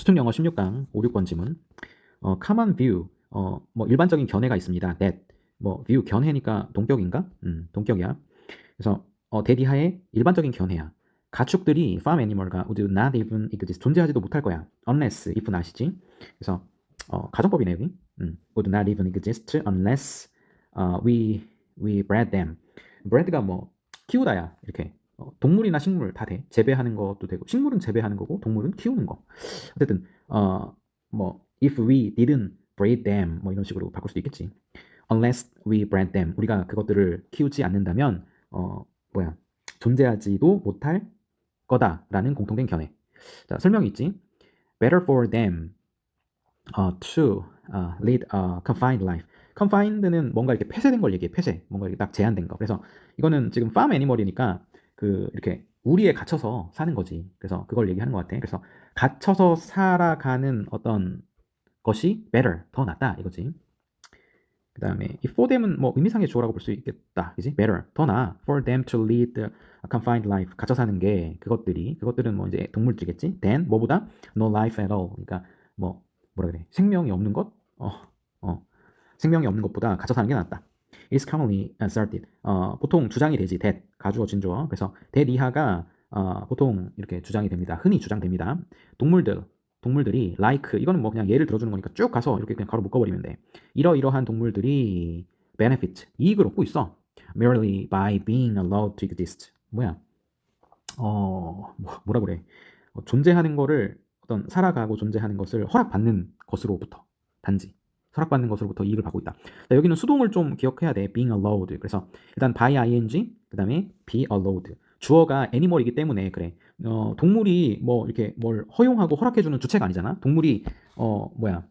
수능 영어 16강 5, 6번 지문. 어, common view. 어, 뭐 일반적인 견해가 있습니다. that. 뭐 view 견해니까 동격인가? 음, 동격이야. 그래서 어, 대디하의 일반적인 견해야. 가축들이 farm animal과 would not even exist. 존재하지도 못할 거야. unless if not이지. 그래서 어, 가정법이네 여기. 음, would not even exist unless 어, we we bred them. bred가 뭐 키우다야 이렇게 어, 동물이나 식물 다 돼. 재배하는 것도 되고 식물은 재배하는 거고 동물은 키우는 거. 어쨌든 어, 뭐 if we didn't breed them 뭐 이런 식으로 바꿀 수도 있겠지. unless we bred them 우리가 그것들을 키우지 않는다면 어 뭐야 존재하지도 못할 거다라는 공통된 견해. 자 설명이 있지. Better for them uh, to uh, lead a confined life. confined는 뭔가 이렇게 폐쇄된 걸 얘기해. 폐쇄. 뭔가 이렇게 딱 제한된 거. 그래서 이거는 지금 farm animal이니까 그 이렇게 우리에 갇혀서 사는 거지. 그래서 그걸 얘기하는 것 같아. 그래서 갇혀서 살아가는 어떤 것이 better, 더 낫다 이거지. 그 다음에 이 for them은 뭐 의미상의 주어라고 볼 수 있겠다. 그지? better, 더 나아. for them to lead a confined life, 갇혀 사는 게 그것들이 그것들은 뭐 이제 동물들이겠지. than 뭐보다 no life at all. 그러니까 뭐 뭐라 그래? 생명이 없는 것? 어, 어. 생명이 없는 것보다 갇혀 사는 게 낫다. Is commonly asserted. 어, 보통 주장이 되지. that 가주어 진주어. 그래서 that 이하가 어, 보통 이렇게 주장이 됩니다. 흔히 주장됩니다. 동물들 동물들이 like 이거는 뭐 그냥 예를 들어주는 거니까 쭉 가서 이렇게 그냥 가로 묶어버리면 돼. 이러이러한 동물들이 benefit 이익을 얻고 있어. merely by being allowed to exist. 뭐야? 어 뭐, 뭐라 그래? 어, 존재하는 거를 어떤 살아가고 존재하는 것을 허락받는 것으로부터 단지 허락받는 것으로부터 이익을 받고 있다. 자, 여기는 수동을 좀 기억해야 돼. being allowed. 그래서 일단 by ing 그다음에 be allowed. 주어가 애니멀이기 때문에 그래. 어, 동물이 뭐 이렇게 뭘 허용하고 허락해 주는 주체가 아니잖아. 동물이 어 뭐야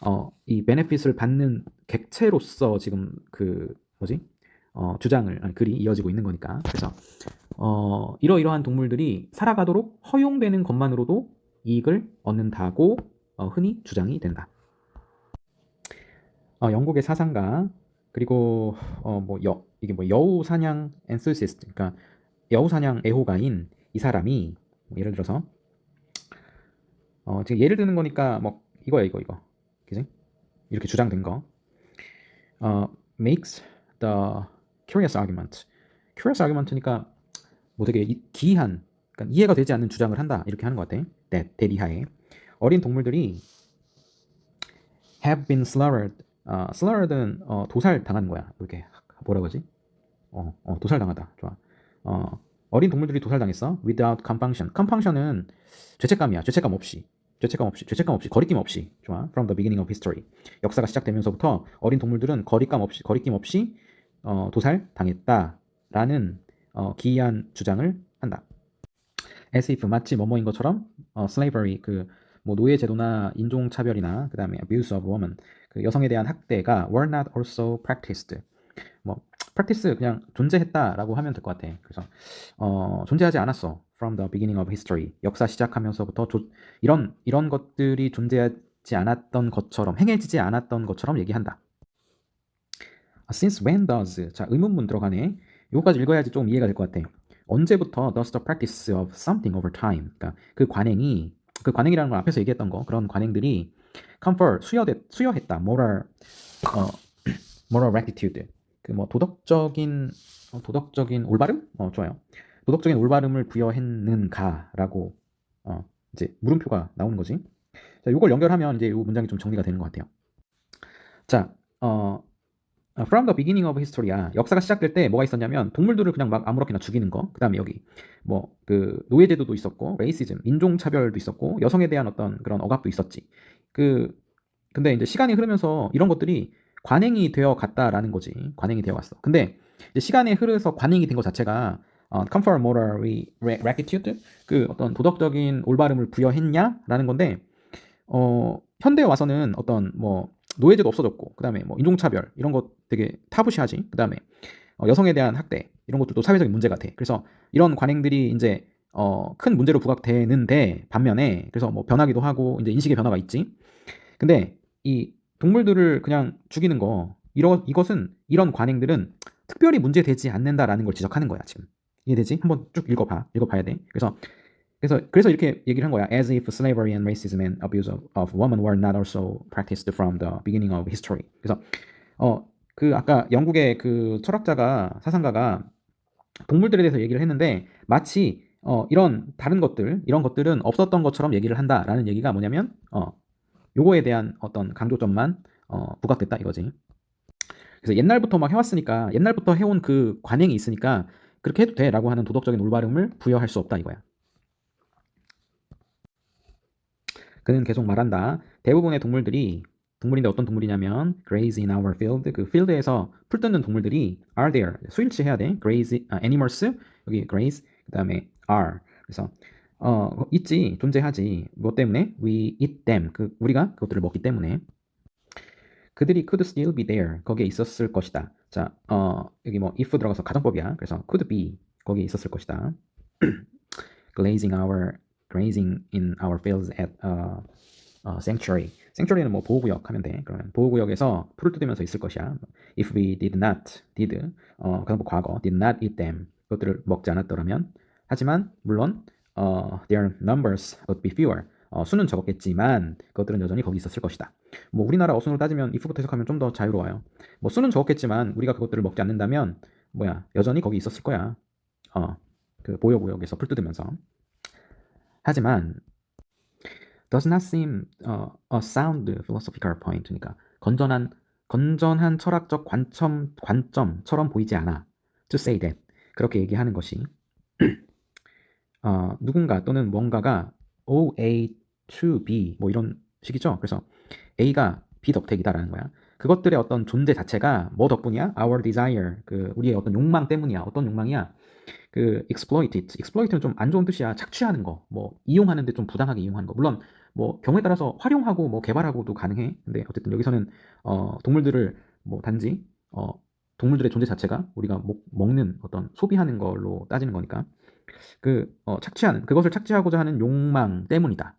어 이 베네핏을 받는 객체로서 지금 그 뭐지 어 주장을 아니, 글이 이어지고 있는 거니까. 그래서 어 이러이러한 동물들이 살아가도록 허용되는 것만으로도 이익을 얻는다고 어, 흔히 주장이 된다. 어, 영국의 사상가 그리고 어, 뭐 여, 이게 뭐 여우 사냥 엔스시스트 그러니까 여우 사냥 애호가인 이 사람이 뭐 예를 들어서 어, 지금 예를 드는 거니까 뭐 이거야 이거 이거. 그지? 이렇게 주장된 거. 어, makes the curious argument. curious argument니까 뭐 되게 이, 기이한 그러니까 이해가 되지 않는 주장을 한다 이렇게 하는 것 같아. 대리하에. 어린 동물들이 have been slaughtered 어, slaughtered는 어, 도살 당하는 거야 이렇게 뭐라 그러지 어, 어 도살 당하다 좋아 어, 어린 동물들이 도살당했어. without compunction. compunction은 죄책감이야. 죄책감 없이. 죄책감 없이. 죄책감 없이. 거리낌 없이. 좋아. from the beginning of history. 역사가 시작되면서부터 어린 동물들은 거리감 없이 거리낌 없이 어, 도살 당했다라는 어, 기이한 주장을 한다. as if 마치 뭐뭐인 것처럼 어, slavery 그 뭐 노예 제도나 인종 차별이나 그다음에 abuse of woman 그 여성에 대한 학대가 were not also practiced. 뭐 practice 그냥 존재했다라고 하면 될 것 같아. 그래서 어, 존재하지 않았어. From the beginning of history. 역사 시작하면서부터 조, 이런 이런 것들이 존재하지 않았던 것처럼 행해지지 않았던 것처럼 얘기한다. Since when does 자 의문문 들어가네. 이거까지 읽어야지 좀 이해가 될 것 같아. 언제부터 does the practice of something over time. 그러니까 그 관행이 그 관행이라는 걸 앞에서 얘기했던 거 그런 관행들이 confer 수여됐 수여했다. moral 어, moral rectitude 그 뭐 도덕적인 어, 도덕적인 올바름? 어, 좋아요. 도덕적인 올바름을 부여했는가라고 어, 이제 물음표가 나오는 거지. 자, 이걸 연결하면 이제 이 문장이 좀 정리가 되는 것 같아요. 자, 어, from the beginning of history야. 역사가 시작될 때 뭐가 있었냐면 동물들을 그냥 막 아무렇게나 죽이는 거. 그다음에 여기 뭐 그 노예 제도도 있었고, 레이시즘, 인종 차별도 있었고, 여성에 대한 어떤 그런 억압도 있었지. 그 근데 이제 시간이 흐르면서 이런 것들이 관행이 되어 갔다라는 거지. 관행이 되어 왔어. 근데 시간이 흐르서 관행이 된 것 자체가 어, comfort moral rectitude 그 어떤 도덕적인 올바름을 부여했냐라는 건데 어, 현대에 와서는 어떤 뭐 노예제도 없어졌고 그다음에 뭐 인종차별 이런 거 되게 타부시하지. 그다음에 어, 여성에 대한 학대 이런 것들도 사회적인 문제 같아. 그래서 이런 관행들이 이제 어, 큰 문제로 부각되는데 반면에 그래서 뭐 변하기도 하고 이제 인식의 변화가 있지. 근데 이 동물들을 그냥 죽이는 거 이러, 이것은 이런 관행들은 특별히 문제되지 않는다라는 걸 지적하는 거야 지금 이해되지? 한번 쭉 읽어봐 읽어봐야 돼 그래서 그래서 그래서 이렇게 얘기를 한 거야. As if slavery and racism and abuse of, of women were not also practiced from the beginning of history. 그래서 어 그 아까 영국의 그 철학자가 사상가가 동물들에 대해서 얘기를 했는데 마치 어 이런 다른 것들 이런 것들은 없었던 것처럼 얘기를 한다라는 얘기가 뭐냐면 어 요거에 대한 어떤 강조점만 어 부각됐다 이거지. 그래서 옛날부터 막 해왔으니까 옛날부터 해온 그 관행이 있으니까 그렇게 해도 돼라고 하는 도덕적인 올바름을 부여할 수 없다 이거야. 그는 계속 말한다. 대부분의 동물들이 동물인데 어떤 동물이냐면 graze in our field 그 field에서 풀 뜯는 동물들이 are there. 수일치 해야 돼. graze 아, animals 여기 graze 그 다음에 are. 그래서 어 있지 존재하지 뭐 때문에? we eat them. 그 우리가 그것들을 먹기 때문에. 그들이 could still be there. 거기에 있었을 것이다. 자 어 여기 뭐 if 들어가서 가정법이야. 그래서 could be 거기에 있었을 것이다. glazing our grazing in our fields at uh, uh, sanctuary. sanctuary는 뭐 보호구역 하면 돼. 그러면 보호구역에서 풀을 뜯으면서 있을 것이야. If we did not, did, 어, 그다음 과거, did not eat them. 그것들을 먹지 않았더라면. 하지만 물론 어, their numbers would be fewer. 어, 수는 적었겠지만 그것들은 여전히 거기 있었을 것이다. 뭐 우리나라 어순으로 따지면 if부터 해석하면 좀 더 자유로워요. 뭐 수는 적었겠지만 우리가 그것들을 먹지 않는다면 뭐야 여전히 거기 있었을 거야. 어, 그 보호구역에서 풀 뜯으면서. 하지만 does not seem uh, a sound philosophical point. 그러니까 건전한 건전한 철학적 관점 관점처럼 보이지 않아. To say that 그렇게 얘기하는 것이 어, 누군가 또는 뭔가가 O A to B 뭐 이런 식이죠. 그래서 A가 B 덕택이다라는 거야. 그것들의 어떤 존재 자체가 뭐 덕분이야? Our desire 그 우리의 어떤 욕망 때문이야. 어떤 욕망이야? 그 exploit it. exploit는 좀 안 좋은 뜻이야. 착취하는 거. 뭐 이용하는데 좀 부당하게 이용하는 거. 물론 뭐 경우에 따라서 활용하고 뭐 개발하고도 가능해. 근데 어쨌든 여기서는 어 동물들을 뭐 단지 어 동물들의 존재 자체가 우리가 먹, 먹는 어떤 소비하는 걸로 따지는 거니까 그 어, 착취하는 그것을 착취하고자 하는 욕망 때문이다.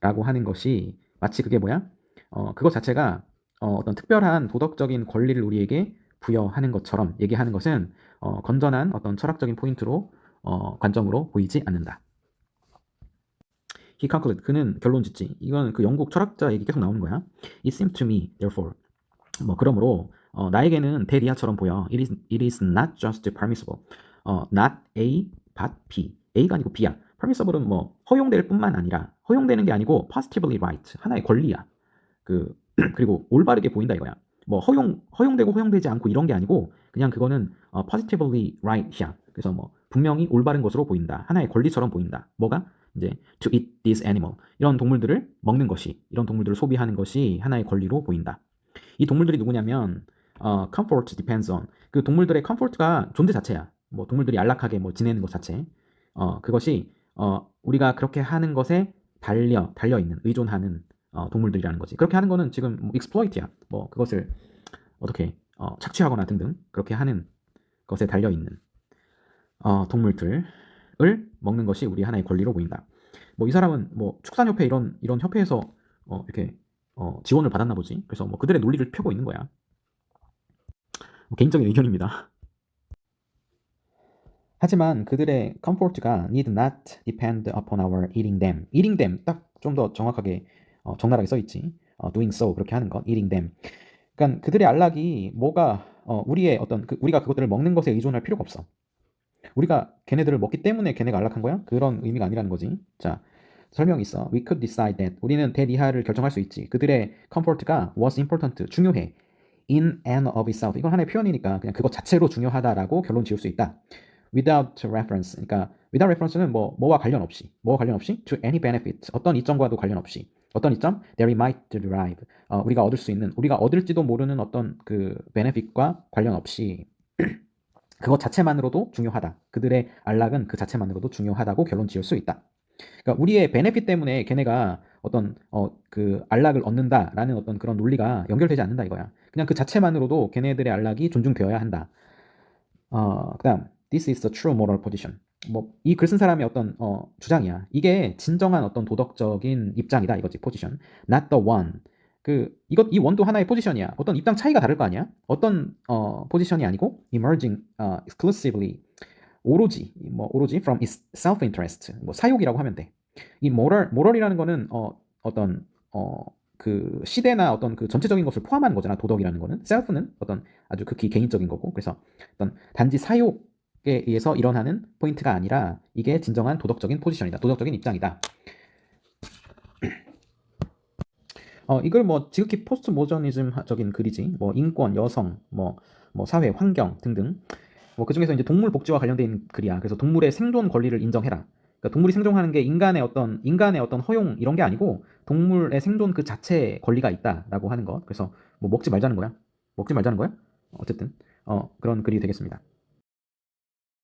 라고 하는 것이 마치 그게 뭐야? 어 그것 자체가 어, 어떤 특별한 도덕적인 권리를 우리에게 부여하는 것처럼 얘기하는 것은 어, 건전한 어떤 철학적인 포인트로 어, 관점으로 보이지 않는다. He concluded. 그는 결론 짓지. 이건 그 영국 철학자 얘기 계속 나오는 거야. It seemed to me, therefore. 뭐 그러므로 어, 나에게는 대리아처럼 보여. It is, it is not just permissible. 어, not A, but B. A가 아니고 B야. permissible은 뭐 허용될 뿐만 아니라 허용되는 게 아니고 positively right. 하나의 권리야. 그 그리고 올바르게 보인다 이거야. 뭐 허용 허용되고 허용되지 않고 이런 게 아니고 그냥 그거는 어, positively right이야. 그래서 뭐 분명히 올바른 것으로 보인다. 하나의 권리처럼 보인다. 뭐가 이제 to eat this animal 이런 동물들을 먹는 것이 이런 동물들을 소비하는 것이 하나의 권리로 보인다. 이 동물들이 누구냐면 어, comfort depends on 그 동물들의 comfort가 존재 자체야. 뭐 동물들이 안락하게 뭐 지내는 것 자체. 어 그것이 어 우리가 그렇게 하는 것에 달려 달려 있는 의존하는 어, 동물들이라는 거지. 그렇게 하는 거는 지금 뭐 exploit야. 뭐 그것을 어떻게 어, 착취하거나 등등 그렇게 하는 것에 달려 있는 어, 동물들을 먹는 것이 우리 하나의 권리로 보인다. 뭐 이 사람은 뭐 축산협회 이런 이런 협회에서 어, 이렇게 어, 지원을 받았나 보지. 그래서 뭐 그들의 논리를 펴고 있는 거야. 뭐 개인적인 의견입니다. 하지만 그들의 comfort가 need not depend upon our eating them. eating them 딱 좀 더 정확하게 어, 적나라하게 써 있지. 어, doing so 그렇게 하는 것, eating them. 그러니까 그들의 안락이 뭐가 어, 우리의 어떤 그, 우리가 그것들을 먹는 것에 의존할 필요가 없어. 우리가 걔네들을 먹기 때문에 걔네가 안락한 거야? 그런 의미가 아니라는 거지. 자, 설명이 있어. We could decide that. 우리는 대리하를 결정할 수 있지. 그들의 comfort가 was important. 중요해. in and of itself. 이건 하나의 표현이니까 그냥 그것 자체로 중요하다라고 결론 지을 수 있다. without reference. 그러니까 without reference는 뭐 뭐와 관련 없이. 뭐와 관련 없이 to any benefit. 어떤 이점과도 관련 없이. 어떤 이점? That we might derive. 어, 우리가 얻을 수 있는, 우리가 얻을지도 모르는 어떤 그 benefit과 관련 없이 그것 자체만으로도 중요하다. 그들의 안락은 그 자체만으로도 중요하다고 결론 지을 수 있다. 그러니까 우리의 베네핏 때문에 걔네가 어떤 어, 그 안락을 얻는다라는 어떤 그런 논리가 연결되지 않는다 이거야. 그냥 그 자체만으로도 걔네들의 안락이 존중되어야 한다. 어, 그다음 this is the true moral position. 뭐 이 글 쓴 사람의 어떤 어, 주장이야. 이게 진정한 어떤 도덕적인 입장이다 이거지 포지션. Not the one. 그 이것 이 원도 하나의 포지션이야. 어떤 입장 차이가 다를 거 아니야? 어떤 어, 포지션이 아니고 emerging 어, exclusively 오로지 뭐 오로지 from its self interest 뭐 사욕이라고 하면 돼. 이 moral moral이라는 거는 어 어떤 어 그 시대나 어떤 그 전체적인 것을 포함하는 거잖아. 도덕이라는 거는 self는 어떤 아주 극히 개인적인 거고. 그래서 어떤 단지 사욕 에 의해서 일어나는 포인트가 아니라 이게 진정한 도덕적인 포지션이다. 도덕적인 입장이다. 어, 이걸 뭐 지극히 포스트 모더니즘적인 글이지. 뭐 인권, 여성, 뭐, 뭐 사회, 환경 등등. 뭐 그중에서 이제 동물 복지와 관련된 글이야. 그래서 동물의 생존 권리를 인정해라. 그러니까 동물이 생존하는 게 인간의 어떤 인간의 어떤 허용 이런 게 아니고 동물의 생존 그 자체에 권리가 있다라고 하는 것. 그래서 뭐 먹지 말자는 거야. 먹지 말자는 거야. 어쨌든 어, 그런 글이 되겠습니다.